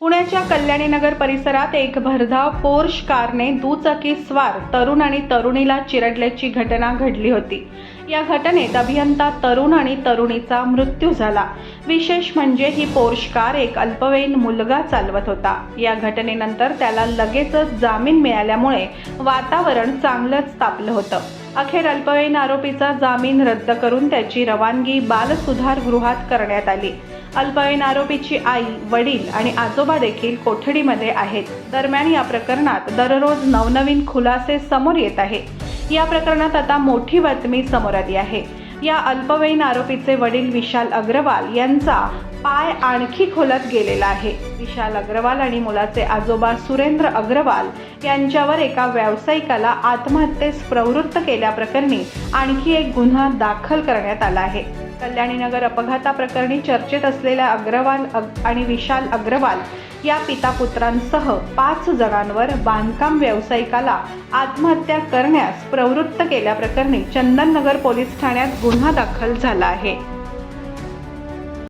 पुण्याच्या कल्याणीनगर परिसरात एक भरधाव पोर्श कारने दुचाकी स्वार तरुण आणि तरुणीला चिरडल्याची घटना घडली होती. या घटनेत अभियंता तरुण आणि तरुणीचा मृत्यू झाला. विशेष म्हणजे ही पोर्श कार एक अल्पवयीन मुलगा चालवत होता. या घटनेनंतर त्याला लगेचच जामीन मिळाल्यामुळे वातावरण चांगलंच तापलं होतं. अखेर अल्पवयीन आरोपीचा जामीन रद्द करून त्याची रवानगी बालसुधार गृहात करण्यात आली. अल्पवयीन आरोपीची आई वडील आणि आजोबा देखील कोठडीमध्ये आहेत. दरम्यान या प्रकरणात दररोज नवनवीन खुलासे समोर येत आहे या प्रकरणात आता मोठी बातमी समोर आली आहे. या अल्पवयीन आरोपीचे वडील विशाल अग्रवाल यांचा पाय आणखी खोलत गेलेला आहे. विशाल अग्रवाल आणि मुलाचे आजोबा सुरेंद्र अग्रवाल यांच्यावर एका व्यावसायिकाला आत्महत्येस प्रवृत्त केल्याप्रकरणी आणखी एक गुन्हा दाखल करण्यात आला आहे. कल्याणीनगर अपघाताप्रकरणी चर्चेत असलेल्या अग्रवाल अग- आणि विशाल अग्रवाल या पिता पुत्रांसह पाच जणांवर बांधकाम व्यावसायिकाला आत्महत्या करण्यास प्रवृत्त केल्याप्रकरणी चंदननगर पोलीस ठाण्यात गुन्हा दाखल झाला आहे.